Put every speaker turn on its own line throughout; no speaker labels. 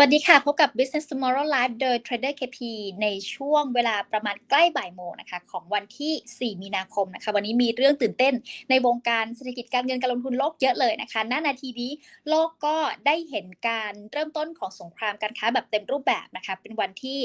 สวัสดีค่ะ พบกับ Business Tomorrow Live โดย Trader KP ในช่วงเวลาประมาณใกล้บ่ายโมงนะคะ ของวันที่ 4 มีนาคมนะคะ วันนี้มีเรื่องตื่นเต้นในวงการเศรษฐกิจการเงินการลงทุนโลกเยอะเลยนะคะณนาทีนี้โลกก็ได้เห็นการเริ่มต้นของสงครามการค้าแบบเต็มรูปแบบนะคะ เป็นวันที่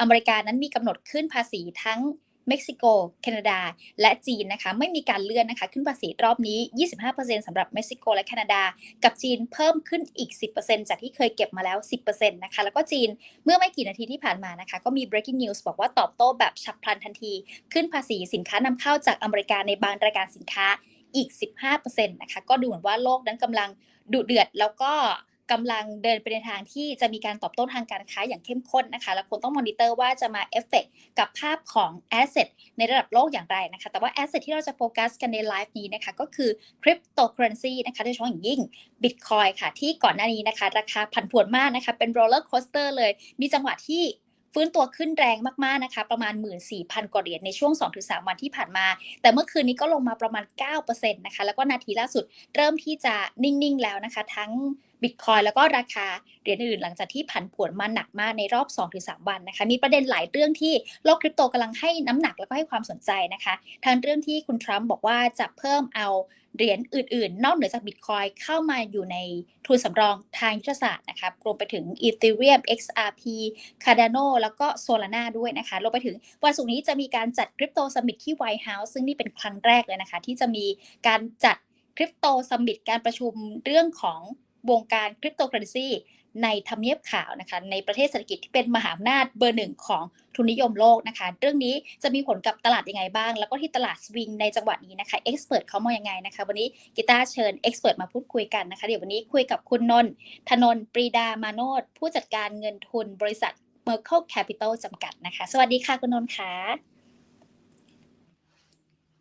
อเมริกานั้นมีกำหนดขึ้นภาษีทั้ง เม็กซิโก แคนาดา และจีนนะคะ ไม่มีการเลื่อนนะคะ ขึ้นภาษีรอบนี้ 25%สำหรับเม็กซิโกและแคนาดา กับจีนเพิ่มขึ้นอีก 10%จากที่เคยเก็บมาแล้ว 10%นะคะ แล้วก็จีนเมื่อไม่กี่นาทีที่ผ่านมานะคะ ก็มี breaking news บอกว่าตอบโต้แบบฉับพลันทันที ขึ้นภาษีสินค้านำเข้าจากอเมริกาในบางรายการสินค้าอีก 15%นะคะ ก็ดูเหมือนว่าโลกนั้นกำลังดุเดือดแล้วก็ กำลังเดินไปในทางที่จะมีการตอบโต้ทางการค้าอย่างเข้มข้นนะคะ แล้วคงต้องมอนิเตอร์ว่าจะมาเอฟเฟกกับภาพของแอสเซทในระดับโลกอย่างไรนะคะ แต่ว่าแอสเซทที่เราจะโฟกัสกันในไลฟ์นี้นะคะ ก็คือคริปโตเคอเรนซีนะคะโดยเฉพาะอย่างยิ่งบิตคอยค่ะ ที่ก่อนหน้านี้นะคะ ราคาผันผวนมากนะคะ เป็นโรลเลอร์โคสเตอร์เลย มีจังหวะที่ ฟื้นตัวขึ้นแรงมากๆนะคะ ประมาณ 14,000 กว่าเหรียญในช่วง 2-3 วันที่ผ่านมา แต่เมื่อคืนนี้ก็ลงมาประมาณ 9%นะคะ แล้วก็นาทีล่าสุดเริ่มที่จะนิ่งๆแล้วนะคะ ทั้งบิตคอยแล้วก็ราคาเหรียญอื่นหลังจากที่ผันผวนมาหนักมากในรอบ 2-3 วันนะคะ มีประเด็นหลายเรื่องที่โลกคริปโตกำลังให้น้ำหนักแล้วก็ให้ความสนใจนะคะทั้งเรื่องที่คุณทรัมป์บอกว่าจะเพิ่มเอา เหรียญอื่นๆ นอกเหนือจากบิตคอยเข้ามาอยู่ในทุนสำรองทางยุทธศาสตร์นะคะรวมไปถึง Ethereum XRP Cardano แล้วก็ Solana ด้วยนะคะรวมไปถึงวันศุกร์นี้จะมีการจัดคริปโตสมิตที่ White House ซึ่งนี่เป็นครั้งแรกเลยนะคะ ที่จะมีการจัดคริปโตสมมิตการประชุมเรื่องของวงการคริปโตเคอเรนซี ในทำเนียบขาวนะคะในประเทศเศรษฐกิจที่เป็นมหาอำนาจเบอร์หนึ่งของทุนนิยมโลกนะคะ เรื่องนี้จะมีผลกับตลาดยังไงบ้าง แล้วก็ที่ตลาดสวิงในจังหวะนี้นะคะเอ็กซ์เพรสเขามองยังไงนะคะ วันนี้กีตาร์เชิญเอ็กซ์เพรสมาพูดคุยกันนะคะ เดี๋ยววันนี้คุยกับคุณนนท์ธนนปรีดามาโนดผู้จัดการเงินทุนบริษัท Merkle Capital จำกัดนะคะ สวัสดีค่ะคุณนนท์ค่ะ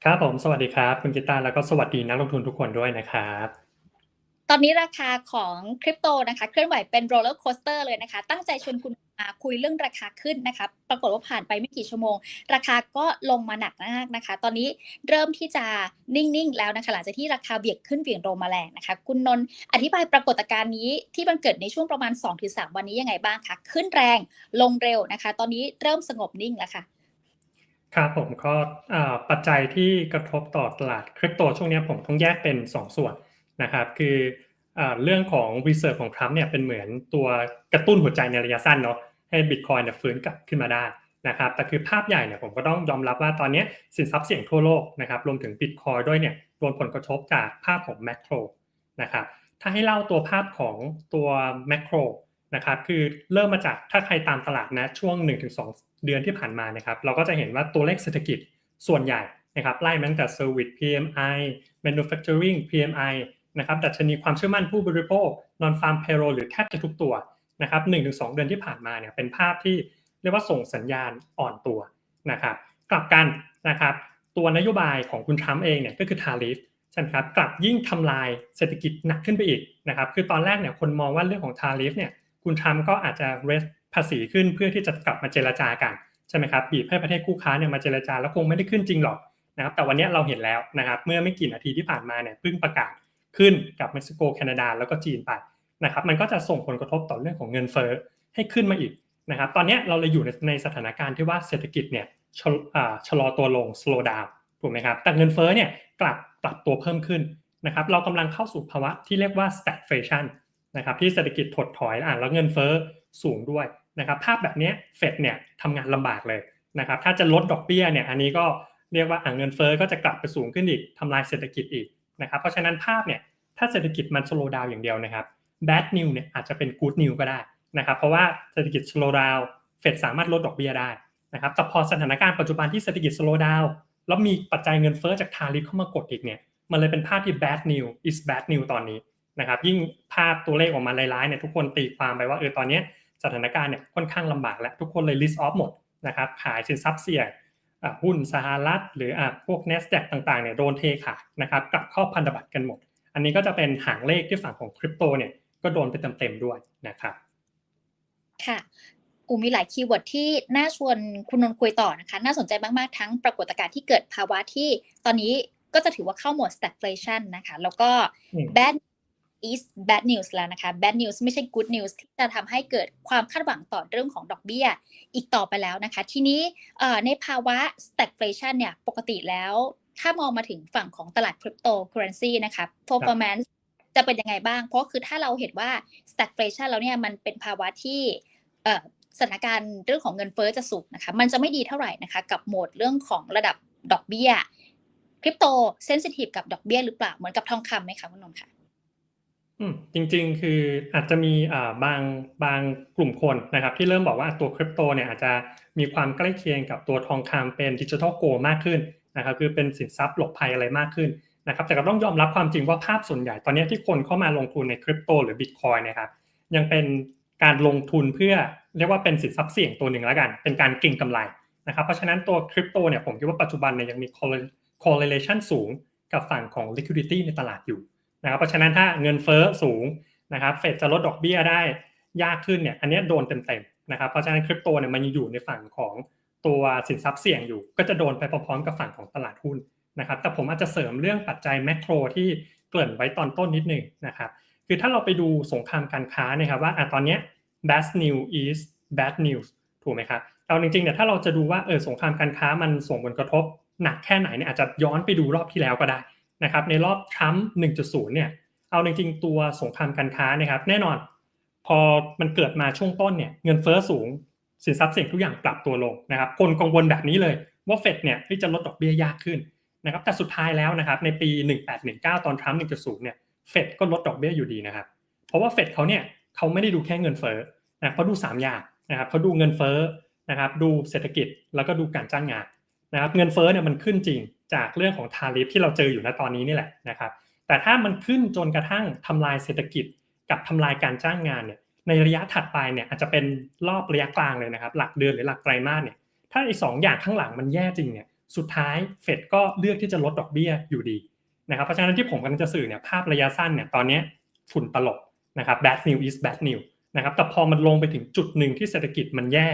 ครับผมสวัสดีครับ คุณกีตาร์แล้วก็สวัสดีนักลงทุนทุกคนด้วยนะครับ
ตอนนี้ราคาของคริปโตนะคะ เคลื่อนไหวเป็นโรลเลอร์โคสเตอร์เลยนะคะ ตั้งใจชวนคุณมาคุยเรื่องราคาขึ้นนะคะ ปรากฏว่าผ่านไปไม่กี่ชั่วโมง ราคาก็ลงมาหนักมากนะคะ ตอนนี้เริ่มที่จะนิ่ง ๆ แล้วนะคะหลังจากที่ราคาเบียดขึ้นเบี่ยงลงมาแรงนะคะ คุณนนท์อธิบายปรากฏการณ์นี้ที่มันเกิดในช่วงประมาณ 2-3 วันนี้ยังไงบ้างคะ ขึ้นแรงลงเร็วนะคะ ตอนนี้เริ่มสงบนิ่งแล้วค่ะ
ครับผมก็ปัจจัยที่กระทบต่อตลาดคริปโตช่วงนี้ผมต้องแยกเป็น 2 ส่วน นะครับ คือเรื่องของรีเสิร์ชของทรัมป์เนี่ยเป็นเหมือนตัวกระตุ้นหัวใจในระยะสั้นเนาะให้บิตคอยเนี่ยฟื้นกลับขึ้นมาได้นะครับแต่คือภาพใหญ่เนี่ยผมก็ต้องยอมรับว่าตอนนี้สินทรัพย์เสี่ยงทั่วโลกนะครับรวมถึงบิตคอยด้วยเนี่ยโดนผลกระทบจากภาพของแมกโรนะครับถ้าให้เล่าตัวภาพของตัวแมกโรนะครับคือเริ่มมาจากถ้าใครตามตลาดนะช่วง 1-2 เดือนที่ผ่านมานะครับเราก็จะเห็นว่าตัวเลขเศรษฐกิจส่วนใหญ่นะครับไล่มาตั้งแต่ Service PMI Manufacturing PMI นะครับดัชนีความเชื่อมั่นผู้บริโภค non farm payroll หรือแทบจะทุกตัวนะครับหนึ่งถึงสเดือนที่ผ่านมาเนี่ยเป็นภาพที่เรียกว่าส่งสัญญาณอ่อนตัวนะครับกลับกันนะครับตัวนโยบายของคุณทรัมป์เองเนี่ยก็คือทาริฟใช่ไหมครับกลับยิ่งทำลายเศรษฐกิจหนักขึ้นไปอีกนะครับคือตอนแรกเนี่ยคนมองว่าเรื่องของทาริฟเนี่ยคุณทรัมป์ก็อาจจะเรสภาษีขึ้นเพื่อที่จะกลับมาเจรจากันใช่ไหมครับบีบให้ประเทศคู่ค้าเนี่ยมาเจรจาแล้วคงไม่ได้ขึ้นจริงหรอกนะครับแต่วันนี้เราเห็นแล้วนะครับเมื่อไม่กี่นาทีที่ผ่านมาเนี่ยเพิ่งประกาศ ขึ้นกับเม็กซิโกแคนาดาแล้วก็จีนไปนะครับมันก็จะส่งผลกระทบต่อเรื่องของเงินเฟ้อให้ขึ้นมาอีกนะครับตอนนี้เราเลยอยู่ในสถานการณ์ที่ว่าเศรษฐกิจเนี่ยชะลอตัวลง slow down ถูกไหมครับแต่เงินเฟ้อเนี่ยกลับปรับตัวเพิ่มขึ้นนะครับเรากำลังเข้าสู่ภาวะที่เรียกว่า stagflation นะครับที่เศรษฐกิจถดถอยอ่าแล้วเงินเฟ้อสูงด้วยนะครับภาพแบบนี้เฟดเนี่ยทำงานลำบากเลยนะครับถ้าจะลดดอกเบี้ยเนี่ยอันนี้ก็เรียกว่าอ่าเงินเฟ้อก็จะกลับไปสูงขึ้นอีกทำลายเศรษฐกิจอีก นะครับเพราะฉะนั้นภาพเนี่ยถ้าเศรษฐกิจมันสโลดาวอย่างเดียวนะครับ bad news เนี่ยอาจจะเป็น good news ก็ได้นะครับเพราะว่าเศรษฐกิจสโลดาวเฟดสามารถลดดอกเบี้ยได้นะครับแต่พอสถานการณ์ปัจจุบันที่เศรษฐกิจสโลดาวแล้วมีปัจจัยเงินเฟ้อจากทาริฟเข้ามากดอีกเนี่ยมันเลยเป็นภาพที่ bad news is bad news ตอนนี้นะครับยิ่งภาพตัวเลขออกมาร้ายๆเนี่ยทุกคนตีความไปว่าเออตอนนี้สถานการณ์เนี่ยค่อนข้างลำบากแล้วทุกคนเลย list off หมดนะครับขายสินทรัพย์เสี่ยง หุ้นสหรัฐ หรือพวก NASDAQ ต่างๆเนี่ยโดนเทขายนะครับกลับเข้าพันธบัตรกันหมด อันนี้ก็จะเป็นหางเลขที่ฝั่งของคริปโตเนี่ยก็โดนไปเต็มๆด้วยนะครับ
ค่ะอูมีหลายคีย์เวิร์ดที่น่าชวนคุณนนท์คุยต่อนะคะ น่าสนใจมาก ๆ ทั้งปรากฏการณ์ที่เกิดภาวะที่ตอนนี้ก็จะถือว่าเข้าโหมด stagflation นะคะ แล้วก็ bad is bad news แล้วนะคะ bad news ไม่ใช่ good news ที่จะทำให้เกิดความคาดหวังต่อเรื่องของดอกเบี้ย อีกต่อไปแล้วนะคะ ทีนี้ในภาวะ stagflation เนี่ยปกติแล้ว ถ้ามองมาถึงฝั่งของตลาดคริปโตเคอเรนซีนะคะ performance จะเป็นยังไงบ้าง เพราะคือถ้าเราเห็นว่า stagflation แล้วเนี่ยมันเป็นภาวะที่สถานการณ์เรื่องของเงินเฟ้อจะสูงนะคะ มันจะไม่ดีเท่าไหร่นะคะ กับโหมดเรื่องของระดับดอกเบี้ยคริปโตเซนซิทีฟกับดอกเบี้ยหรือเปล่า เหมือนกับทองคำไหมคะคุณนนท์คะ
อืมจริงๆ คืออาจจะมีอ่าบางบางกลุ่มคนนะครับที่เริ่มบอกว่าตัวคริปโตเนี่ยอาจจะมีความใกล้เคียงกับตัวทองคำเป็นดิจิทัลโกมากขึ้นนะครับคือเป็นสินทรัพย์หลบภัยอะไรมากขึ้นนะครับแต่ก็ต้องยอมรับความจริงว่าภาพส่วนใหญ่ตอนนี้ที่คนเข้ามาลงทุนในคริปโตหรือบิตคอยนะครับยังเป็นการลงทุนเพื่อเรียกว่าเป็นสินทรัพย์เสี่ยงตัวหนึ่งแล้วกัน เป็นการเก็งกำไรนะครับเพราะฉะนั้นตัวคริปโตเนี่ยผมคิดว่าปัจจุบันเนี่ยยังมี correlation สูงกับฝั่งของ liquidity ในตลาดอยู่ นะครับเพราะฉะนั้นถ้าเงินเฟ้อสูงนะครับเฟดจะลดดอกเบี้ยได้ยากขึ้นเนี่ยอันนี้โดนเต็มๆนะครับเพราะฉะนั้นคริปโตเนี่ยมันยังอยู่ในฝั่งของตัวสินทรัพย์เสี่ยงอยู่ ก็จะโดนไปพร้อมๆกับฝั่งของตลาดหุ้นนะครับแต่ผมอาจจะเสริมเรื่องปัจจัยแมกโรที่เกริ่นไว้ตอนต้นนิดนึงนะครับคือถ้าเราไปดูสงครามการค้าเนะครับว่าอะตอนเนี้ย bad news is bad news ถูกไหมครับเราจริงๆเนี่ยถ้าเราจะดูว่าเออสงครามการค้ามันส่งผลกระทบหนักแค่ไหนเนี่ยอาจจะย้อนไปดูรอบที่แล้วก็ได้ นะครับในรอบทรัมป์1.0 เนี่ยเอาจริงๆตัวสงครามการค้านะครับแน่นอน พอมันเกิดมาช่วงต้นเนี่ยเงินเฟ้อสูง สินทรัพย์เสี่ยงทุกอย่างปรับตัวลงนะครับคนกังวลแบบนี้เลยว่าเฟดเนี่ยที่จะลดดอกเบี้ยยากขึ้นนะครับแต่สุดท้ายแล้วนะครับในปี 1819 ตอนทรัมป์1.0 เนี่ยเฟดก็ลดดอกเบี้ยอยู่ดีนะครับเพราะว่าเฟดเขาเนี่ยเขาไม่ได้ดูแค่เงินเฟ้อนะเขาดู 3 อย่างนะครับเขาดูเงินเฟ้อนะครับดูเศรษฐกิจแล้วก็ดูการจ้างงาน นะครับเงินเฟ้อเนี่ยมันขึ้นจริงจากเรื่องของทาริฟที่เราเจออยู่ณตอนนี้นี่แหละนะครับแต่ถ้ามันขึ้นจนกระทั่งทำลายเศรษฐกิจกับทำลายการจ้างงานเนี่ยในระยะถัดไปเนี่ยอาจจะเป็นรอบระยะกลางเลยนะครับ หลักเดือนหรือหลักไตรมาสเนี่ยถ้าไอ้สองอย่างข้างหลังมันแย่จริงเนี่ยสุดท้ายเฟดก็เลือกที่จะลดดอกเบี้ยอยู่ดีนะครับเพราะฉะนั้นที่ผมกำลังจะสื่อเนี่ยภาพระยะสั้นเนี่ยตอนนี้ฝุ่นตลบนะครับ bad news is bad news นะครับแต่พอมันลงไปถึงจุดหนึ่งที่เศรษฐกิจมันแย่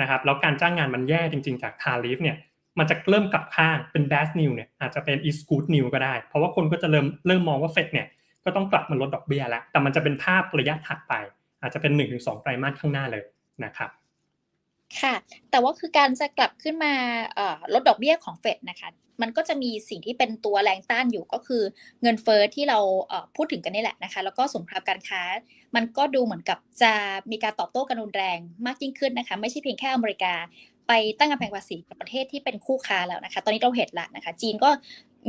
นะครับแล้วการจ้างงานมันแย่จริง ๆ จากทาริฟเนี่ย มันจะเริ่มกลับข้างเป็น bad news เนี่ยอาจจะเป็น is good news ก็ได้ เพราะว่าคนก็จะเริ่มเริ่มมองว่าเฟดเนี่ยก็ต้องกลับมาลดดอกเบี้ยแล้ว แต่มันจะเป็นภาพระยะถัดไป อาจจะเป็น 1-2ไตรมาสข้างหน้าเลยนะครับ
ค่ะ แต่ว่าคือการจะกลับขึ้นมาลดดอกเบี้ยของเฟดนะคะ มันก็จะมีสิ่งที่เป็นตัวแรงต้านอยู่ก็คือเงินเฟอ้อที่เราพูดถึงกันนี่แหละนะคะ แล้วก็สงครามการค้า มันก็ดูเหมือนกับจะมีการตอบโต้กันรุนแรงมากยิ่งขึ้นนะคะ ไม่ใช่เพียงแค่อเมริกา ไปตั้งกำแพงภาษีกับประเทศที่เป็นคู่ค้าแล้วนะคะ ตอนนี้เราเห็นละนะคะ จีนก็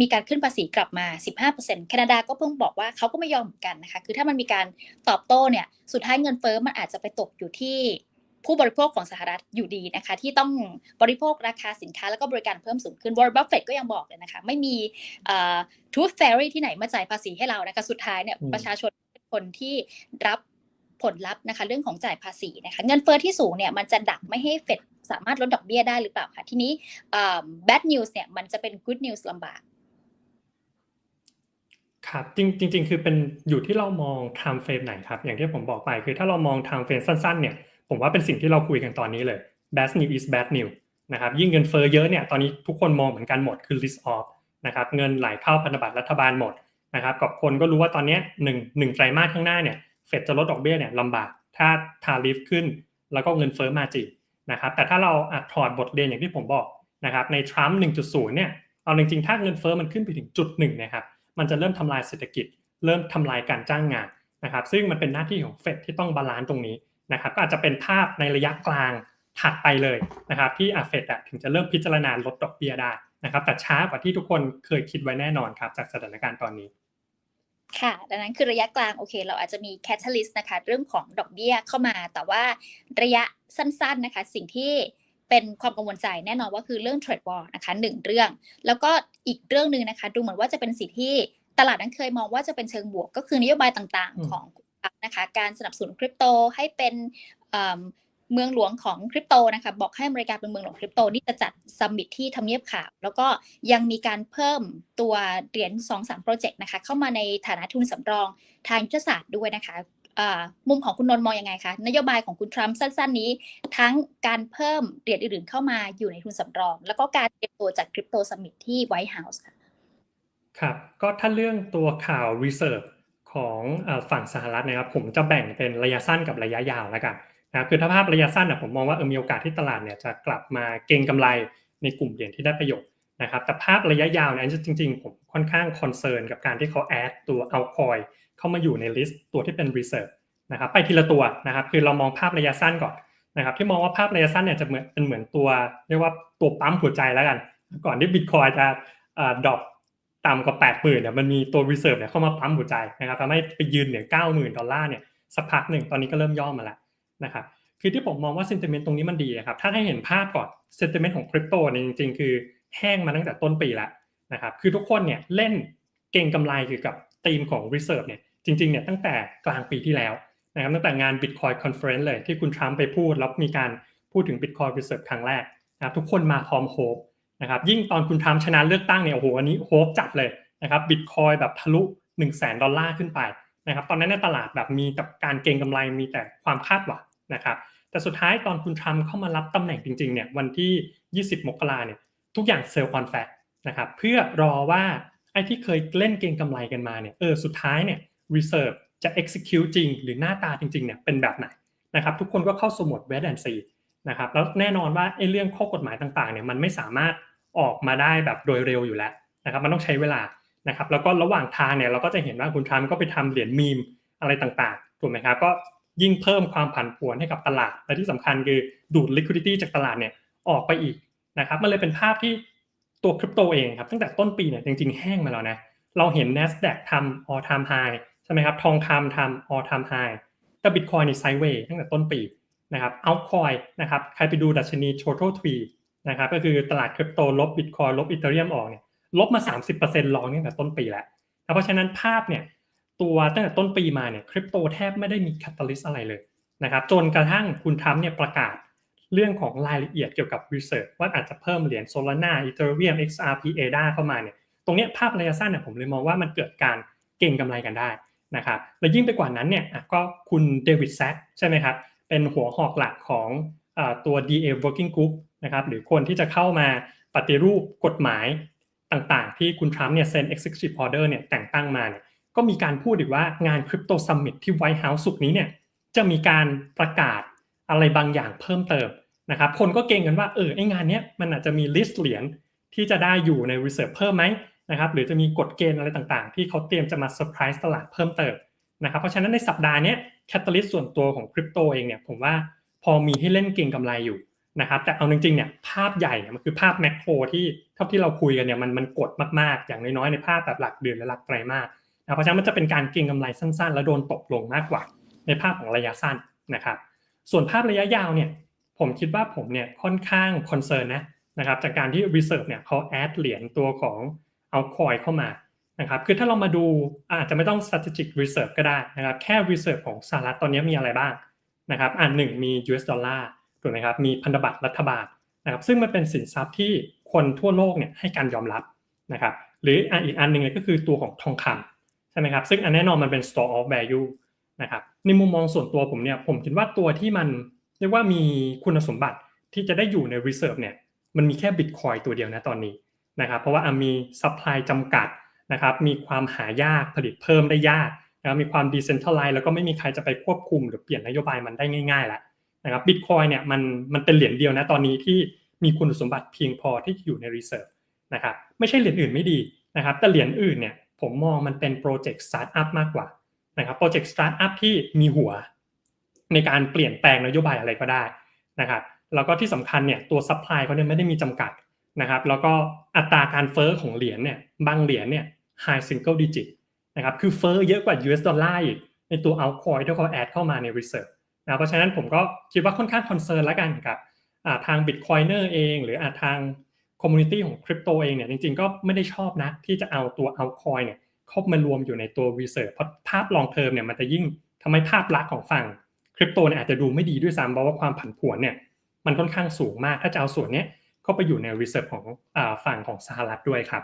มีการขึ้นภาษีกลับมา 15%แคนาดาก็เพิ่งบอกว่าเขาก็ไม่ยอมเหมือนกันนะคะ คือถ้ามันมีการตอบโต้เนี่ย สุดท้ายเงินเฟ้อมันอาจจะไปตกอยู่ที่ผู้บริโภคของสหรัฐอยู่ดีนะคะ ที่ต้องบริโภคราคาสินค้าแล้วก็บริการเพิ่มสูงขึ้นวอร์บัฟเฟตก็ยังบอกเลยนะคะ ไม่มีทูธเฟอรี่ที่ไหนมาจ่ายภาษีให้เรานะคะ สุดท้ายเนี่ย
อืม
ประชาชนเป็นคนที่รับ ผลลัพธ์นะคะ เรื่องของจ่ายภาษีนะคะ เงินเฟ้อที่สูงเนี่ยมันจะดักไม่ให้เฟดสามารถลดดอกเบี้ยได้หรือเปล่าคะทีนี้ bad news เนี่ยมันจะเป็น good news ลำบาก
ครับจริงจริงคือเป็นอยู่ที่เรามอง time frame ไหนครับ อย่างที่ผมบอกไปคือถ้าเรามอง time frame สั้นๆ เนี่ยผมว่าเป็นสิ่งที่เราคุยกันตอนนี้เลย bad news is bad news นะครับยิ่งเงินเฟ้อเยอะเนี่ยตอนนี้ทุกคนมองเหมือนกันหมดคือ risk off นะครับเงินไหลเข้าพันธบัตรรัฐบาลหมดนะครับกับคนก็รู้ว่าตอนนี้หนึ่งหนึ่งไตรมาสข้างหน้าเนี่ย เฟดจะลดดอกเบี้ยเนี่ยลำบาก ถ้าทาริฟขึ้นแล้วก็เงินเฟ้อมาจริงนะครับ แต่ถ้าเราอถอดบทเรียนอย่างที่ผมบอกนะครับในทรัมป์1.0 เนี่ย เอาจริงๆ ถ้าเงินเฟ้อมันขึ้นไปถึงจุดหนึ่งนะครับ มันจะเริ่มทำลายเศรษฐกิจ เริ่มทำลายการจ้างงานนะครับ ซึ่งมันเป็นหน้าที่ของเฟดที่ต้องบาลานซ์ตรงนี้นะครับ ก็อาจจะเป็นภาพในระยะกลางถัดไปเลยนะครับ ที่อาเฟดถึงจะเริ่มพิจารณาลดดอกเบี้ยได้นะครับ แต่ช้ากว่าที่ทุกคนเคยคิดไว้แน่นอนครับจากสถานการณ์ตอนนี้
ค่ะ ดังนั้นคือระยะกลางโอเค เราอาจจะมีแคตตาลิสต์นะคะ เรื่องของดอกเบี้ยเข้ามา แต่ว่าระยะสั้นๆนะคะ สิ่งที่เป็นความกังวลใจแน่นอนว่าคือเรื่องเทรดวอร์นะคะหนึ่งเรื่อง แล้วก็อีกเรื่องหนึ่งนะคะ ดูเหมือนว่าจะเป็นสิ่งที่ตลาดนั้นเคยมองว่าจะเป็นเชิงบวก ก็คือนโยบายต่าง
อืม
ๆของนะคะ การสนับสนุนคริปโตให้เป็น เมืองหลวงของคริปโตนะคะบอกให้อเมริกาเป็นเมืองหลวงคริปโตนี่จะจัดซัมมิตที่ทำเนียบขาว แล้วก็ยังมีการเพิ่มตัวเหรียญ2อสามโปรเจกต์นะคะเข้ามาในฐานะทุนสำรองทางยุทธศาสตร์ด้วยนะคะมุมของคุณนนท์มองยังไงคะนโยบายของคุณทรัมป์สั้น ๆ นี้ ทั้งการเพิ่มเหรียญอื่นๆเข้ามาอยู่ในทุนสำรอง แล้วก็การเตรียมตัวจัดคริปโตซัมมิตที่ไวท์เฮาส์ค่ะ
ครับก็ถ้าเรื่องตัวข่าว reserve ขของฝั่งสหรัฐนะครับผมจะแบ่งเป็นระยะสั้นกับระยะยาวแล้วกัน นะคือถ้าภาพระยะสั้นนะผมมองว่าเออมีโอกาสที่ตลาดเนี่ยจะกลับมาเก็งกำไรในกลุ่มเหรียญที่ได้ประโยชน์นะครับแต่ภาพระยะยาวเนี่ยจริงๆ ผมค่อนข้างคอนเซิร์นกับการที่เขาแอดตัวเอาคอยเข้ามาอยู่ในลิสต์ตัวที่เป็น reserve นะครับไปทีละตัวนะครับคือเรามองภาพระยะสั้นก่อนนะครับที่มองว่าภาพระยะสั้นเนี่ยจะเหมือนเป็นเหมือนตัวเรียกว่าตัวปั๊มหัวใจแล้วกัน ก่อนที่บิตคอยจะดรอปต่ำกว่า8 0 0 0 0เนี่ยมันมีตัว reserve เนี่ยเข้ามาปั๊มหัวใจนะครับทำให้ไปยืนเหนือ90,000ดอลลาร์เนี่ยสักพักหนึ่งตอนนี้ก็เริ่มย่อมาแล้ว นะครับคือที่ผมมองว่า sentiment ตรงนี้มันดีครับถ้าให้เห็นภาพก่อน sentiment ของคริปโตเนี่ยจริงๆ คือแห้งมาตั้งแต่ต้นปีแล้วนะครับคือทุกคนเนี่ยเล่นเก่งกำไรเกี่ยวกับธีมของ reserve เนี่ยจริงๆเนี่ยตั้งแต่กลางปีที่แล้วนะครับตั้งแต่งาน Bitcoin Conference เลยที่คุณทรัมป์ไปพูดแล้วมีการพูดถึง Bitcoin Reserve ครั้งแรกนะครับทุกคนมาพร้อมโฮปนะครับยิ่งตอนคุณทรัมป์ชนะเลือกตั้งเนี่ยโอ้โหอันนี้โฮปจัดเลยนะครับบิตคอยแบบทะลุ1 0 0 0 0แดอลลาร์ขึ้นไป นะครับตอนนั้นในตลาดแบบมีแต่การเก็งกำไรมีแต่ความคาดหวังนะครับแต่สุดท้ายตอนคุณทรัมป์เข้ามารับตำแหน่งจริงๆเนี่ยวันที่ 20 มกราเนี่ยทุกอย่างเซลล์ออนแฟกนะครับเพื่อรอว่าไอ้ที่เคยเล่นเก็งกำไรกันมาเนี่ยเออสุดท้ายเนี่ย reserve จะ execute จริง หรือหน้าตาจริงๆเนี่ยเป็นแบบไหนนะครับทุกคนก็เข้าสมุด wait and see นะครับแล้วแน่นอนว่าไอ้เรื่องข้อกฎหมายต่างๆเนี่ยมันไม่สามารถออกมาได้แบบโดยเร็วอยู่แล้วนะครับมันต้องใช้เวลา นะครับแล้วก็ระหว่างทางเนี่ยเราก็จะเห็นว่าคุณทรัมป์ก็ไปทำเหรียญมีมอะไรต่างๆถูกไหมครับก็ยิ่งเพิ่มความผันผวนให้กับตลาด และที่สำคัญคือดูด liquidity จากตลาดเนี่ยออกไปอีกนะครับมันเลยเป็นภาพที่ตัวคริปโตเองครับตั้งแต่ต้นปีเนี่ยจริงๆแห้งมาแล้วนะเราเห็น NASDAQ ทำ all time high ใช่ไหมครับทองคำทำ all time high แต่ Bitcoin นี่ไซด์เวย์ตั้งแต่ต้นปีนะครับเอาคอยนะครับใครไปดูดัชนี total tree นะครับก็คือตลาดคริปโตลบ Bitcoin ลบอีเทเรียมออกเนี่ย ลบมา 30%ลองตั้งแต่ต้นปีแล้วเพราะฉะนั้นภาพเนี่ยตัวตั้งแต่ต้นปีมาเนี่ยคริปโตแทบไม่ได้มีคตตาลิสอะไรเลยนะครับจนกระทั่งคุณทรัมเนี่ยประกาศเรื่องของรายละเอียดเกี่ยวกับ research ว่าอาจจะเพิ่มเหรียญ Solana Ethereum XRP ADA เข้ามาเนี่ยตรงนี้ภาพระยะสั้นเนี่ยผมเลยมองว่ามันเกิดการเก่งกำไรกันได้นะครับและยิ่งไปกว่านั้นเนี่ยก็คุณเดวิดแซกใช่ไหมครับเป็นหัวหอกหลักของอตัว DA Working Group นะครับหรือคนที่จะเข้ามาปฏิรูปกฎหมาย ต่างๆ ที่คุณทรัมป์เนี่ยเซ็น Executive Order เนี่ยแต่งตั้งมาเนี่ยก็มีการพูดอีกว่างาน Crypto Summit ที่ White House สุกนี้เนี่ยจะมีการประกาศอะไรบางอย่างเพิ่มเติมนะครับคนก็เก่งกันว่าเออไองานเนี้ยมันอาจจะมีลิสต์เหรียญที่จะได้อยู่ใน Reserve เพิ่มไหมนะครับหรือจะมีกฎเกณฑ์อะไรต่างๆ ที่เขาเตรียมจะมาเซอร์ไพรส์ตลาดเพิ่มเติมนะครับเพราะฉะนั้นในสัปดาห์นี้แคตตาลิสต์ส่วนตัวของคริปโตเองเนี่ยผมว่าพอมีให้เล่นเก่งกำไรอยู่ นะครับแต่เอาจริงๆเนี่ยภาพใหญ่เนี่ยมันคือภาพแมกโครที่เท่าที่เราคุยกันเนี่ยมันมันกดมากๆ อย่างน้อยๆในภาพแบบหลักเดือนและหลักไตรมาสนะเพราะฉะนั้นมันจะเป็นการเก่งกำไรสั้นๆ แล้วโดนตกลงมากกว่า ในภาพของระยะสั้นนะครับส่วนภาพระยะยาวเนี่ยผมคิดว่าผมเนี่ยค่อนข้างคอนเซิร์นนะนะครับจากการที่ Reserve เนี่ยเขาแอดเหรียญตัวของเอาคอยเข้ามานะครับคือถ้าเรามาดูอาจจะไม่ต้อง strategic reserve ก็ได้นะครับแค่ reserve ของสหรัฐตอนนี้มีอะไรบ้างนะครับอันหนึ่งมี US ดอลลาร์ ถูกไหมครับมีพันธบัตรรัฐบาลนะครับซึ่งมันเป็นสินทรัพย์ที่คนทั่วโลกเนี่ยให้การยอมรับนะครับหรืออีกอันหนึ่งเลยก็คือตัวของทองคำใช่ไหมครับซึ่งอันแน่นอนมันเป็น store of value นะครับในมุมมองส่วนตัวผมเนี่ยผมคิดว่าตัวที่มันเรียกว่ามีคุณสมบัติที่จะได้อยู่ใน reserve เนี่ยมันมีแค่ Bitcoin ตัวเดียวนะตอนนี้นะครับเพราะว่ามี supply จำกัดนะครับมีความหายากผลิตเพิ่มได้ยากนะครับมีความ decentralized แล้วก็ไม่มีใครจะไปควบคุมหรือเปลี่ยนนโยบายมันได้ง่ายๆแล้ว นะครับ Bitcoin เนี่ยมันมันเป็นเหรียญเดียวนะตอนนี้ที่มีคุณสมบัติเพียงพอที่อยู่ใน reserve นะครับไม่ใช่เหรียญอื่นไม่ดีนะครับแต่เหรียญอื่นเนี่ยผมมองมันเป็นโปรเจกต์สตาร์ทอัพมากกว่านะครับโปรเจกต์สตาร์ทอัพที่มีหัว ในการเปลี่ยนแปลงนโยบายอะไรก็ได้นะครับแล้วก็ที่สำคัญเนี่ยตัวซัพพลายเขาเนี่ยไม่ได้มีจำกัดนะครับแล้วก็อัตราการเฟอ้อของเหรียญเนี่ยบางเหรียญเนี่ย high single digit นะครับคือเฟอ้อเยอะกว่า US ดอลลาร์อีกในตัว altcoin ที่เขาแอดเข้ามาใน reserve นะเพราะฉะนั้นผมก็คิดว่าค่อนข้างคอนเซิร์นแล้วกันกับทาง bitcoiner เอง หรืออาทาง community ของคริปโตเองเนี่ยจริงๆ ก็ไม่ได้ชอบนะ ที่จะเอาตัว altcoin เนี่ยเข้ามารวมอยู่ในตัว reserve เพราะภาพ long term เนี่ยมันจะยิ่งทำให้ภาพลักษณ์ของฝั่งคริปโตเนี่ยอาจจะดูไม่ดีด้วยซ้ำเพราะว่าความผันผวนเนี่ยมันค่อนข้างสูงมากถ้าจะเอาส่วนนี้เข้าไปอยู่ใน reserve ของอฝั่งของสหรัฐด้วยครับ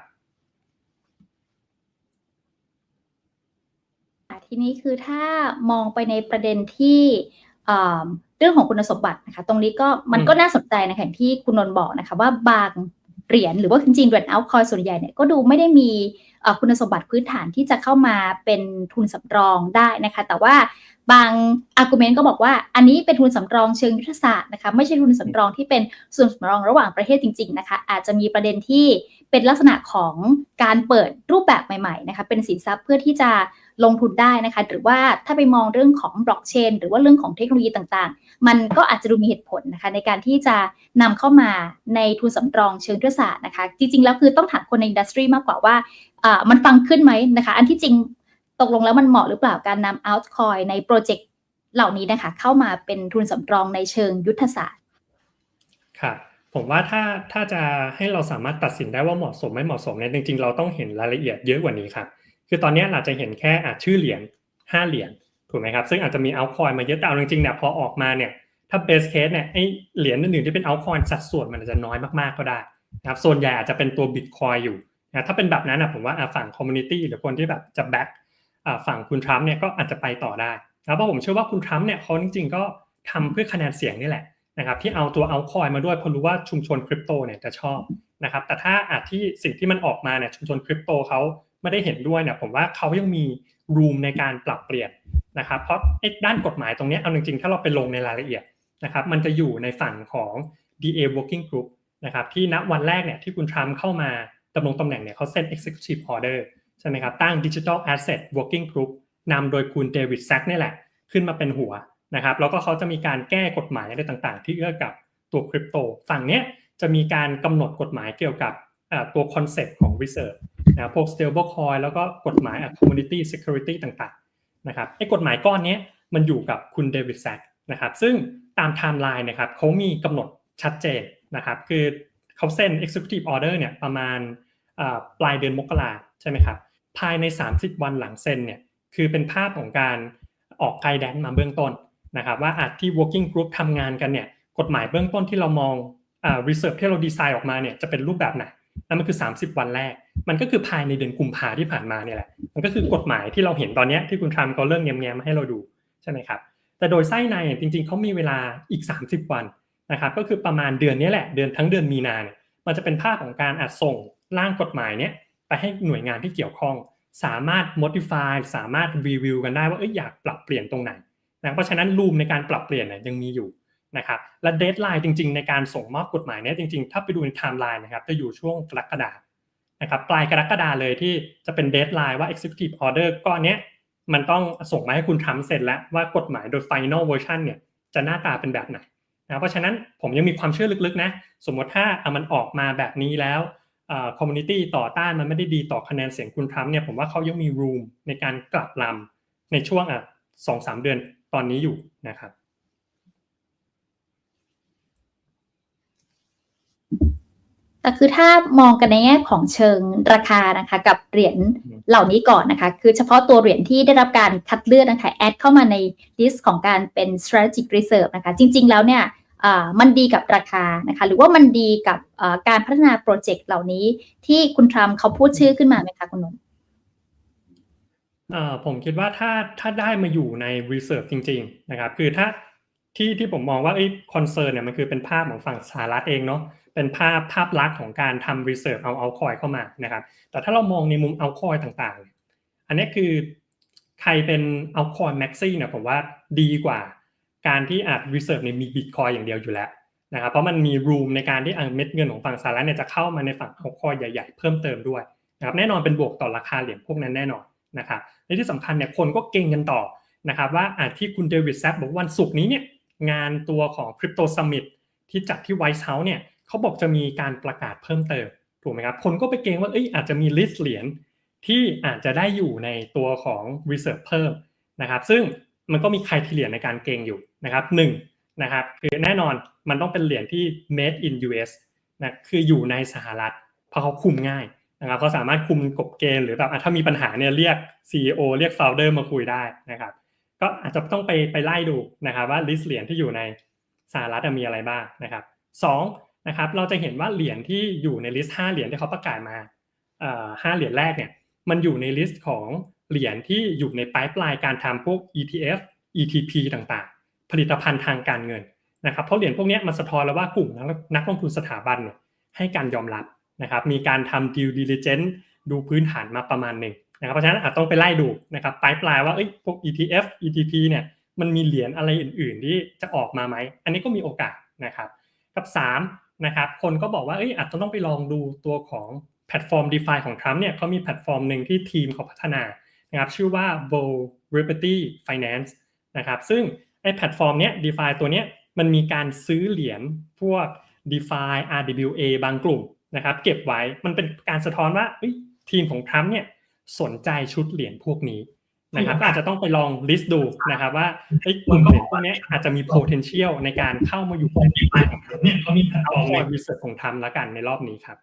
ทีนี้คือถ้ามองไปในประเด็นที่ เรื่องของคุณสมบัตินะคะ ตรงนี้ก็มันก็น่าสนใจนะคะอย่างที่คุณนนท์บอกนะคะ ว่าบางเหรียญหรือว่าจริงๆเหรียญ altcoin ส่วนใหญ่เนี่ยก็ดูไม่ได้มีเอ่อคุณสมบัติพื้นฐานที่จะเข้ามาเป็นทุนสำรองได้นะคะ แต่ว่าบาง argument ก็บอกว่าอันนี้เป็นทุนสำรองเชิงยุทธศาสตร์นะคะไม่ใช่ทุนสำรองที่เป็นส่วนสำรองระหว่างประเทศจริง ๆ นะคะ อาจจะมีประเด็นที่เป็นลักษณะของการเปิดรูปแบบใหม่ๆนะคะเป็นสินทรัพย์เพื่อที่จะ ลงทุนได้นะคะ หรือว่าถ้าไปมองเรื่องของบล็อกเชนหรือว่าเรื่องของเทคโนโลยีต่างๆ มันก็อาจจะดูมีเหตุผลนะคะ ในการที่จะนำเข้ามาในทุนสำรองเชิงยุทธศาสตร์นะคะ จริงๆ แล้วคือต้องถามคนในอินดัสทรีมากกว่าว่ามันฟังขึ้นไหมนะคะ อันที่จริงตกลงแล้วมันเหมาะหรือเปล่าการนำ altcoin ในโปรเจกต์เหล่านี้นะคะ เข้ามาเป็นทุนสำรองในเชิงยุทธศาสตร์
ครับผมว่าถ้าถ้าจะให้เราสามารถตัดสินได้ว่าเหมาะสมไม่เหมาะสมเนี่ยจริงๆ เราต้องเห็นรายละเอียดเยอะกว่านี้ครับ คือตอนนี้อาจจะเห็นแค่อาจชื่อเหรียญ5เหรียญถูกไหมครับซึ่งอาจจะมีเอาคอยมาเยอะแต่เอาจริงๆเนี่ยพอออกมาเนี่ยถ้าเบสเคสเนี่ยไอเหรียญอื่นๆที่เป็นเอาคอยสัดส่วนมันอาจจะน้อยมากๆก็ได้นะครับส่วนใหญ่อาจจะเป็นตัวบิตคอยอยู่นะถ้าเป็นแบบนั้นนะผมว่าฝั่งคอมมูนิตี้หรือคนที่แบบจะแบ็กฝั่งคุณทรัมป์เนี่ยก็อาจจะไปต่อได้นะเพราะผมเชื่อว่าคุณทรัมป์เนี่ยเขาจริงๆก็ทำเพื่อคะแนนเสียงนี่แหละนะครับที่เอาตัวเอาคอยมาด้วยเพราะรู้ว่าชุมชนคริปโตเนี่ยจะชอบนะครับแต่ถ้าอาจที่สิ่งที่มันออกมาเนี่ยชุมชนคริปโตเขา ไม่ได้เห็นด้วยเนี่ยผมว่าเขายังมีรูมในการปรับเปลี่ยนนะครับเพราะด้านกฎหมายตรงนี้เอาจริงๆ ถ้าเราไปลงในรายละเอียดนะครับมันจะอยู่ในฝั่งของ DA Working Group นะครับที่ณวันแรกเนี่ยที่คุณทรัมป์เข้ามาดำรงตำแหน่งเนี่ยเขาเซ็น Executive Order ใช่ไหมครับตั้ง Digital Asset Working Group นำโดยคุณเดวิดแซกนี่แหละ ขึ้นมาเป็นหัวนะครับแล้วก็เขาจะมีการแก้กฎหมายอะไรต่างๆ ที่เอื้อกับตัวคริปโตฝั่งเนี้ยจะมีการกำหนดกฎหมายเกี่ยวกับตัวคอนเซปต์ของ Reserve นะพวก stable coin แล้วก็กฎหมาย community security ต่างๆนะครับไอ้กฎหมายก้อนนี้มันอยู่กับคุณเดวิดแซกนะครับซึ่งตามไทม์ไลน์นะครับเขามีกำหนดชัดเจนนะครับคือเขาเซ็น executive order เนี่ยประมาณปลายเดือนมกราใช่ไหมครับภายใน 30 วันหลังเซ็นเนี่ยคือเป็นภาพของการออกไกด์แดนมาเบื้องต้นนะครับว่าอาจที่ working group ทำงานกันเนี่ยกฎหมายเบื้องต้นที่เรามองอ่า research ที่เราดีไซน์ออกมาเนี่ยจะเป็นรูปแบบไหน นั่นมันคือ 30 วันแรก มันก็คือภายในเดือนกุมภาที่ผ่านมาเนี่ยแหละ มันก็คือกฎหมายที่เราเห็นตอนนี้ที่คุณทรัมป์เขาเริ่มแง้มๆมาให้เราดูใช่ไหมครับ แต่โดยไส้ในจริงๆเขามีเวลาอีก 30 วันนะครับก็คือประมาณเดือนนี้แหละเดือนทั้งเดือนมีนาเนี่ยมันจะเป็นภาพของการอาจส่งร่างกฎหมายเนี่ยไปให้หน่วยงานที่เกี่ยวข้อง สามารถ modify สามารถรีวิวกันได้ว่าเอ้ยอยากปรับเปลี่ยนตรงไหนนะเพราะฉะนั้นรูมในการปรับเปลี่ยนเนี่ยยังมีอยู่ นะครับและเดทไลน์จริง ๆ ในการส่งมอบกฎหมายเนี่ยจริงๆ ถ้าไปดูในไทม์ไลน์นะครับจะอยู่ช่วงกรกฎานะครับปลายกรกฎาเลยที่จะเป็นเดทไลน์ว่า executive order ก้อนเนี้ยมันต้องส่งมาให้คุณทำเสร็จแล้วว่ากฎหมายโดย final version เนี่ยจะหน้าตาเป็นแบบไหนนะเพราะฉะนั้นผมยังมีความเชื่อลึกๆนะสมมติถ้ามันออกมาแบบนี้แล้วคอมมูนิตี้ต่อต้านมันไม่ได้ดีต่อคะแนนเสียงคุณทรัมป์เนี่ยผมว่าเขายังมีรูมในการกลับลำในช่วงอะสองสามเดือนตอนนี้อยู่นะครับ
แต่คือถ้ามองกันในแง่ของเชิงราคานะคะ กับเหรียญเหล่านี้ก่อนนะคะ คือเฉพาะตัวเหรียญที่ได้รับการคัดเลือกนะคะแอดเข้ามาในลิสต์ของการเป็น strategic reserve นะคะ จริง ๆ แล้วเนี่ยมันดีกับราคานะคะ หรือว่ามันดีกับการพัฒนาโปรเจกต์เหล่านี้ที่คุณทรัมป์เขาพูดชื่อขึ้นมาไหมคะคุณนนท์
ผมคิดว่าถ้าถ้าได้มาอยู่ใน reserve จริง ๆ นะครับ คือถ้าที่ที่ผมมองว่าไอ้คอนเซิร์นเนี่ยมันคือเป็นภาพของฝั่งสหรัฐเองเนาะ เป็นภาพภาพลักษณ์ของการทำ reserve เอาเอาคอยเข้ามานะครับ แต่ถ้าเรามองในมุมเอาคอยต่างๆ อันนี้คือใครเป็นเอาคอยแม็กซี่เนี่ยผมว่าดีกว่าการที่อาจ reserve เนี่ยมีบิตคอยอย่างเดียวอยู่แล้วนะครับเพราะมันมี room ในการที่เม็ดเงินของฝั่งสหรัฐเนี่ยจะเข้ามาในฝั่งเอาคอยใหญ่ ๆ เพิ่มเติมด้วยนะครับแน่นอนเป็นบวกต่อราคาเหรียญพวกนั้นแน่นอนนะครับและที่สำคัญเนี่ยคนก็เก่งกันต่อนะครับว่าอาจที่คุณเดวิดแซปบอกวันศุกร์นี้เนี่ยงานตัวของ Crypto Summit ที่จัดที่ไวท์เฮาส์เนี่ย เขาบอกจะมีการประกาศเพิ่มเติมถูกไหมครับคนก็ไปเก่งว่าเอ้ยอาจจะมีลิสต์เหรียญที่อาจจะได้อยู่ในตัวของ Reserve เพิ่มนะครับซึ่งมันก็มีใครที่เหรียญในการเก่งอยู่นะครับหนึ่งนะครับคือแน่นอนมันต้องเป็นเหรียญที่ made in US นะคืออยู่ในสหรัฐเพราะเขาคุมง่ายนะครับเขาสามารถคุมกบเกณฑ์หรือแบบถ้ามีปัญหาเนี่ยเรียก CEO เรียก founder มาคุยได้นะครับก็อาจจะต้องไปไปไล่ดูนะครับว่าลิสต์เหรียญที่อยู่ในสหรัฐมีอะไรบ้างนะครับสอง นะครับ เราจะเห็นว่าเหรียญที่อยู่ในลิสต์ห้าเหรียญที่เขาประกาศมาห้าเหรียญแรกเนี่ยมันอยู่ในลิสต์ของเหรียญที่อยู่ในปลายปลายการทำพวก ETF ETP ต่างๆ ผลิตภัณฑ์ทางการเงินนะครับ เพราะเหรียญพวกนี้มันสะท้อนแล้วว่ากลุ่มนักลงทุนสถาบันเนี่ยให้การยอมรับนะครับ มีการทำ due diligence ดูพื้นฐานมาประมาณหนึ่งนะครับ เพราะฉะนั้นอาจต้องไปไล่ดูนะครับปลายปลายว่าเอ้ยพวก ETF ETP เนี่ยมันมีเหรียญอะไรอื่น ๆ ที่จะออกมาไหม อันนี้ก็มีโอกาสนะครับ กับ 3 นะครับ คนก็บอกว่าเอ้ยอาจจะต้องไปลองดูตัวของแพลตฟอร์ม DeFi ของ Trump เนี่ยเขามีแพลตฟอร์มหนึ่งที่ทีมเขาพัฒนานะครับชื่อว่า v o l i b e r t y Finance นะครับซึ่งไอ้แพลตฟอร์มเนี้ย DeFi ตัวเนี้ยมันมีการซื้อเหรียญพวก DeFi RWA บางกลุ่มนะครับเก็บไว้มันเป็นการสะท้อนว่าทีมของทรัมป์เนี่ยสนใจชุดเหรียญพวกนี้ นะครับก็อาจจะต้องไปลองลิสต์ดูนะครับว่ากลุ่มเหรียญพวกนี้อาจจะมี potential ในการเข้ามาอยู่ใน DeFi ของทรัมป์เนี่ยเขามีแพลตฟอร์มใน research ของทรัมป์แล้วกันในรอบนี้ครับ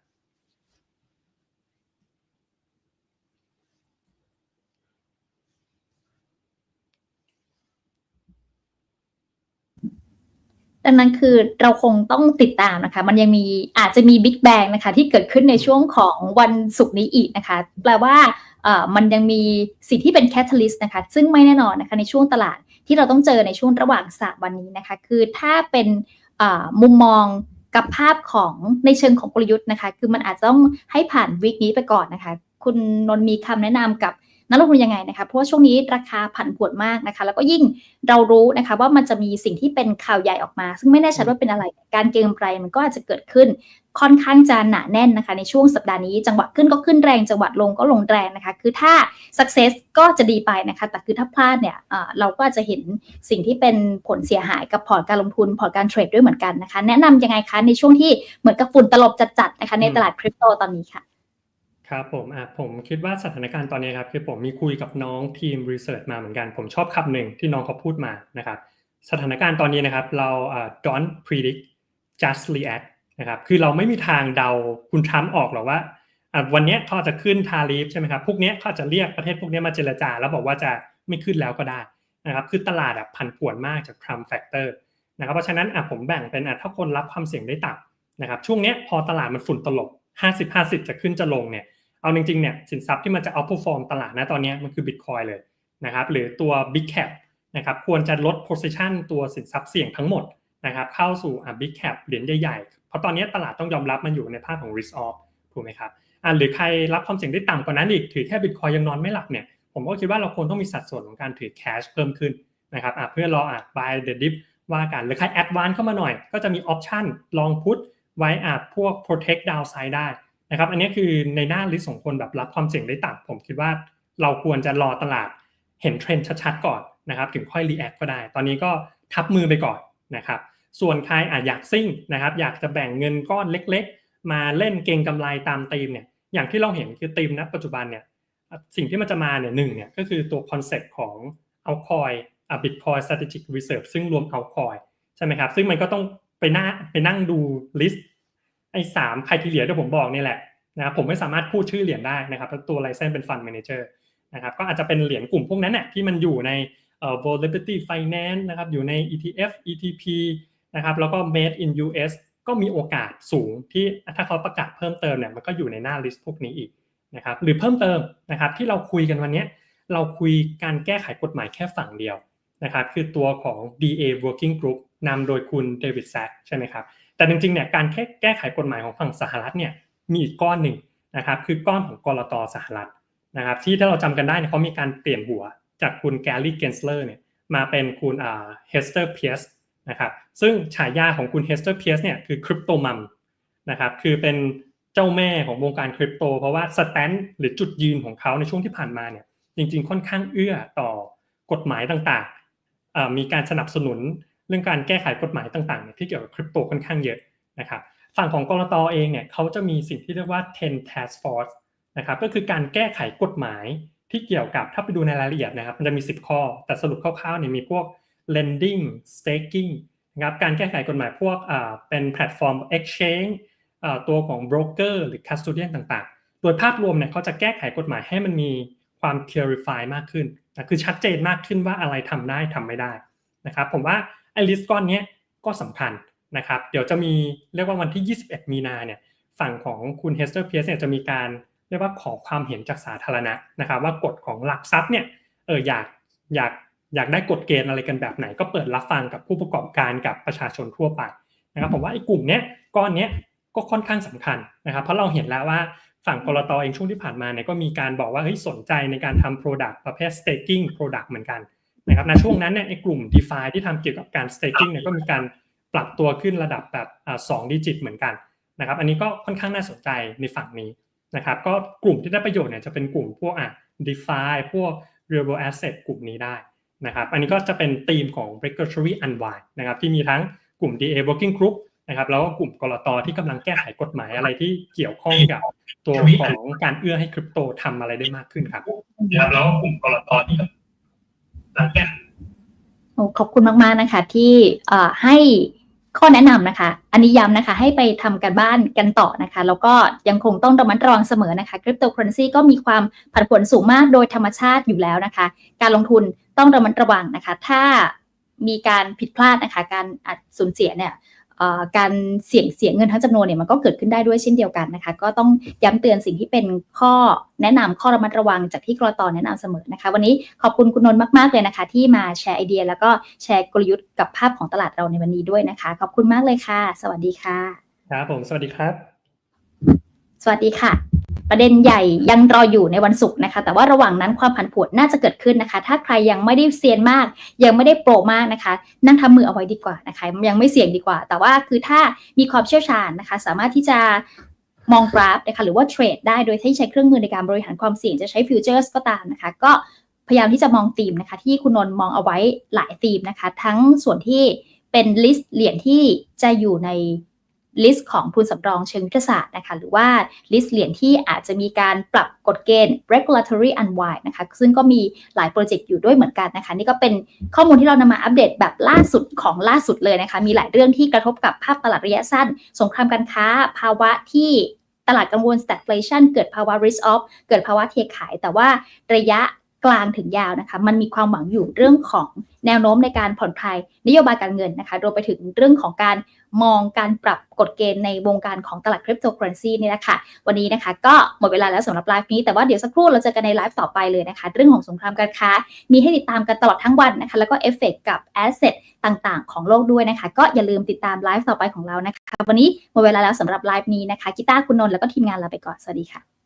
ดังนั้นคือเราคงต้องติดตามนะคะ มันยังมีอาจจะมีบิ๊กแบงนะคะที่เกิดขึ้นในช่วงของวันศุกร์นี้อีกนะคะ แปลว่าเอ่อ มันยังมีสิ่งที่เป็นแคท a l ลิสต์นะคะซึ่งไม่แน่นอนนะคะในช่วงตลาดที่เราต้องเจอในช่วงระหว่างสามวันนี้นะคะคือถ้าเป็นมุมมองกับภาพของในเชิงของกลยุทธ์นะคะ คือมันอาจจะต้องให้ผ่านวิกนี้ไปก่อนนะคะ คุณนนท์มีคำแนะนำกับนักลงทุนยังไงนะคะ เพราะว่าช่วงนี้ราคาผันผวนมากนะคะ แล้วก็ยิ่งเรารู้นะคะว่ามันจะมีสิ่งที่เป็นข่าวใหญ่ออกมา ซึ่งไม่แน่ชัดว่าเป็นอะไร การเก็งกำไรมันก็อาจจะเกิดขึ้น ค่อนข้างจะหนาแน่นนะคะ ในช่วงสัปดาห์นี้จังหวะขึ้นก็ขึ้นแรงจังหวะลงก็ลงแรงนะคะ คือถ้า success ก็จะดีไปนะคะ แต่คือถ้าพลาดเนี่ยเอ่อเราก็อาจจะเห็นสิ่งที่เป็นผลเสียหายกับพอร์ตการลงทุนพอร์ตการเทรดด้วยเหมือนกันนะคะ แนะนำยังไงคะในช่วงที่เหมือนกับฝุ่นตลบจัดๆนะคะในตลาดคริปโตตอนนี้ค่ะ
ครับผมอะผมคิดว่าสถานการณ์ตอนนี้ครับคือผมมีคุยกับน้องทีมรีเสิร์ชมาเหมือนกัน ผมชอบคำหนึ่งที่น้องเขาพูดมานะครับสถานการณ์ตอนนี้นะครับเราอ่า don't predict just react นะครับคือเราไม่มีทางเดาคุณทรัมป์ออกหรอกว่าวันนี้เขาจะขึ้นทาริฟใช่ไหมครับพวกนี้เขาจะเรียกประเทศพวกนี้มาเจรจา แล้วบอกว่าจะไม่ขึ้นแล้วก็ได้นะครับคือตลาดอะผันผวนมากจาก Trump factor นะครับเพราะฉะนั้นผมแบ่งเป็นถ้าคนรับความเสี่ยงได้ต่ำนะครับช่วงนี้พอตลาดมันฝุ่นตลบ 50-50 จะขึ้นจะลงเนี่ยเอาจริงๆเนี่ยสินทรัพย์ที่มันจะ outperform ตลาดนะตอนนี้มันคือ Bitcoin เลยนะครับหรือตัว Big Cap นะครับควรจะลด position ตัวสินทรัพย์เสี่ยงทั้งหมดนะครับเข้าสู่อะ Big Cap เหรียญใหญ่ๆ เพราะตอนนี้ตลาดต้องยอมรับมันอยู่ในภาพของ risk off ถูกไหมครับอะหรือใครรับความเสี่ยงได้ต่ำกว่านั้นอีกถือแค่ Bitcoin ยังนอนไม่หลับเนี่ยผมก็คิดว่าเราควรต้องมีสัดส่วนของการถือ cash เพิ่มขึ้นนะครับอะเพื่อรออะ buy the dip ว่ากันหรือใคร advance เข้ามาหน่อย ก็จะมี option ลองพุทไว้อะพวก protect downside ได้นะครับอันนี้คือในหน้าลิสต์ของคนแบบรับความเสี่ยงได้ต่ำผมคิดว่าเราควรจะรอตลาดเห็นเทรนด์ชัดๆก่อนนะครับถึงค่อยรีแอคก็ได้ ตอนนี้ก็ทับมือไปก่อนนะครับ ส่วนใครอาจอยากซิ่งนะครับอยากจะแบ่งเงินก้อนเล็ก ๆ มาเล่นเก็งกำไรตามธีมเนี่ยอย่างที่เราเห็นคือธีมณปัจจุบันเนี่ยสิ่งที่มันจะมาเนี่ยหนึ่งเนี่ยก็คือตัวคอนเซ็ปต์ของเอาคอยอะ Bitcoin Strategic Reserve ซึ่งรวมเอาคอยใช่ไหมครับซึ่งมันก็ต้องไปหน้าไปนั่งดูลิสต์ไอ้สามคทีเรียที่ผมบอกนี่แหละนะครับผมไม่สามารถพูดชื่อเหรียญได้นะครับเพราตัวไลเซนเป็นฟัน d m ม a เจอร์นะครับก็อาจจะเป็นเหรียญกลุ่มพวกนั้นเนี่ยที่มันอยู่ในเอ่อ volatility finance นะครับอยู่ใน ETF ETP นะครับแล้วก็ made in US ก็มีโอกาสสูงที่ถ้าเขาประกาศเพิ่มเติมเนี่ยมันก็อยู่ในหน้าลิสต์พวกนี้อีกนะครับหรือเพิ่มเติมนะครับที่เราคุยกันวันนี้เราคุยการแก้ไขกฎหมายแค่ฝั่งเดียวนะครับคือตัวของ DA Working Group นำโดยคุณเดวิดแซกใช่ไหมครับแต่จริงๆเนี่ยการแค่แก้ไขกฎหมายของฝั่งสหรัฐเนี่ยมีอีกก้อนหนึ่งนะครับคือก้อนของกรตสหรัฐนะครับที่ถ้าเราจำกันได้เนี่ยเขามีการเปลี่ยนหัวจากคุณแกลลี่เกนสเลอร์เนี่ยมาเป็นคุณอ่าเฮสเตอร์เพียส นะครับซึ่งฉายาของคุณเฮสเตอร์เพียสเนี่ยคือคริปโตมัมนะครับคือเป็นเจ้าแม่ของวงการคริปโต เพราะว่าสแตนหรือจุดยืนของเขาในช่วงที่ผ่านมาเนี่ยจริงๆ ค่อนข้างเอื้อต่อกฎหมายต่างๆ มีการสนับสนุนเรื่องการแก้ไขกฎหมายต่างๆเนี่ยที่เกี่ยวกับคริปโตค่อนข้างเยอะนะครับฝั่งของกรตเองเนี่ยเขาจะมีสิ่งที่เรียกว่า10 task force นะครับก็คือการแก้ไขกฎหมายที่เกี่ยวกับถ้าไปดูในรายละเอียดนะครับ มันจะมี 10 ข้อ แต่สรุปคร่าวๆเนี่ยมีพวก lending staking นะครับการแก้ไขกฎหมายพวกเป็นแพลตฟอร์ม exchange ตัวของ broker หรือ custodian ต่างๆ โดยภาพรวมเนี่ยเขาจะแก้ไขกฎหมายให้มันมีความ clarify มากขึ้นนะคือชัดเจนมากขึ้นว่าอะไรทำได้ทำไม่ได้นะครับผมว่าไอ้ลิสต์ก้อนนี้ก็สำคัญนะครับเดี๋ยวจะมีเรียกว่าวันที่ 21 มีนาเนี่ยฝั่งของคุณเฮสเตอร์เพียสเนี่ยจะมีการเรียกว่าขอความเห็นจากสาธารณะนะครับว่ากฎของหลักทรัพย์เนี่ยเอออยากอยาก อยากได้กฎเกณฑ์อะไรกันแบบไหน ก็เปิดรับฟังกับผู้ประกอบการกับประชาชนทั่วไปนะครับผมว่าไอ้กลุ่มเนี้ยก้อนเนี้ยก็ค่อนข้างสำคัญนะครับ เพราะเราเห็นแล้วว่าฝั่งกรตเองช่วงที่ผ่านมาเนี่ยก็มีการบอกว่าเฮ้ยสนใจในการทำ Product ประเภท staking product เหมือนกันนะครับในช่วงนั้นเนี่ยไอ้กลุ่ม DeFi ที่ทำเกี่ยวกับการ staking เนี่ยก็มีการปรับตัวขึ้นระดับแบบสองดิจิตเหมือนกันนะครับ อันนี้ก็ค่อนข้างน่าสนใจในฝั่งนี้นะครับ ก็กลุ่มที่ได้ประโยชน์เนี่ยจะเป็นกลุ่มพวกอะ DeFi พวก Real Asset กลุ่มนี้ได้ นะครับ อันนี้ก็จะเป็นธีมของ Regulatory Unwind นะครับที่มีทั้งกลุ่ม DA Working Group นะครับแล้วก็กลุ่มกรตที่กำลังแก้ไขกฎหมายอะไรที่เกี่ยวข้องกับตัวของการเอื้อให้คริปโตทำอะไรได้มากขึ้นครับนะครับแล้วก็กลุ่มกรตที่กำลังแก้
โอ้ขอบคุณมาก ๆ นะคะที่เอ่อให้ ข้อแนะนำนะคะ อันนี้ย้ำนะคะ ให้ไปทำกันบ้านกันต่อนะคะ แล้วก็ยังคงต้องระมัดระวังเสมอนะคะคริปโตเคอเรนซีก็มีความผันผวนสูงมากโดยธรรมชาติอยู่แล้วนะคะ การลงทุนต้องระมัดระวังนะคะ ถ้ามีการผิดพลาดนะคะ การอาจสูญเสียเนี่ย การเสี่ยงเสียเงินทั้งจำนวนเนี่ยมันก็เกิดขึ้นได้ด้วยเช่นเดียวกันนะคะ ก็ต้องย้ำเตือนสิ่งที่เป็นข้อแนะนำข้อระมัดระวังจากที่กรตแนะนำเสมอนะคะ วันนี้ขอบคุณคุณนนท์มากๆเลยนะคะ ที่มาแชร์ไอเดีย แล้วก็แชร์กลยุทธ์กับภาพของตลาดเราในวันนี้ด้วยนะคะ ขอบคุณมากเลยค่ะ สวัสดีค่ะ
ครับผมสวัสดีครับ
สวัสดีค่ะ ประเด็นใหญ่ยังรออยู่ในวันศุกร์นะคะ แต่ว่าระหว่างนั้นความผันผวนน่าจะเกิดขึ้นนะคะ ถ้าใครยังไม่ได้เซียนมาก ยังไม่ได้โปรมากนะคะ นั่งทำมือเอาไว้ดีกว่านะคะ ยังไม่เสี่ยงดีกว่า แต่ว่าคือถ้ามีความเชี่ยวชาญนะคะ สามารถที่จะมองกราฟนะคะหรือว่าเทรดได้โดยที่ใช้เครื่องมือในการบริหารความเสี่ยงจะใช้ฟิวเจอร์สก็ตามนะคะ ก็พยายามที่จะมองธีมนะคะ ที่คุณนนท์มองเอาไว้หลายธีมนะคะ ทั้งส่วนที่เป็นลิสต์เหรียญที่จะอยู่ใน ลิสต์ของทุนสำรองเชิงยุทธศาสตร์นะคะหรือว่าลิสต์เหรียญที่อาจจะมีการปรับกฎเกณฑ์ regulatory unwind นะคะซึ่งก็มีหลายโปรเจกต์อยู่ด้วยเหมือนกันนะคะนี่ก็เป็นข้อมูลที่เรานำมาอัปเดตแบบล่าสุดของล่าสุดเลยนะคะมีหลายเรื่องที่กระทบกับภาพตลาดระยะสั้น สงครามการค้า ภาวะที่ตลาดกังวล stagflation เกิดภาวะ risk off เกิดภาวะเทขาย แต่ว่าระยะกลางถึงยาวนะคะ มันมีความหวังอยู่เรื่องของแนวโน้มในการผ่อนคลายนโยบายการเงินนะคะ รวมไปถึงเรื่องของการ มองการปรับกฎเกณฑ์ในวงการของตลาดคริปโตเคอเรนซีนี่แหละค่ะ วันนี้นะคะ ก็หมดเวลาแล้วสำหรับไลฟ์นี้ แต่ว่าเดี๋ยวสักครู่เราจะกันในไลฟ์ต่อไปเลยนะคะ เรื่องของสงครามการค้า มีให้ติดตามกันตลอดทั้งวันนะคะ แล้วก็เอฟเฟกกับแอสเซทต่างๆ ของโลกด้วยนะคะ ก็อย่าลืมติดตามไลฟ์ต่อไปของเรานะคะ วันนี้หมดเวลาแล้วสำหรับไลฟ์นี้นะคะกีตาร์คุณนนท์แล้วก็ทีมงานลาไปก่อน สวัสดีค่ะ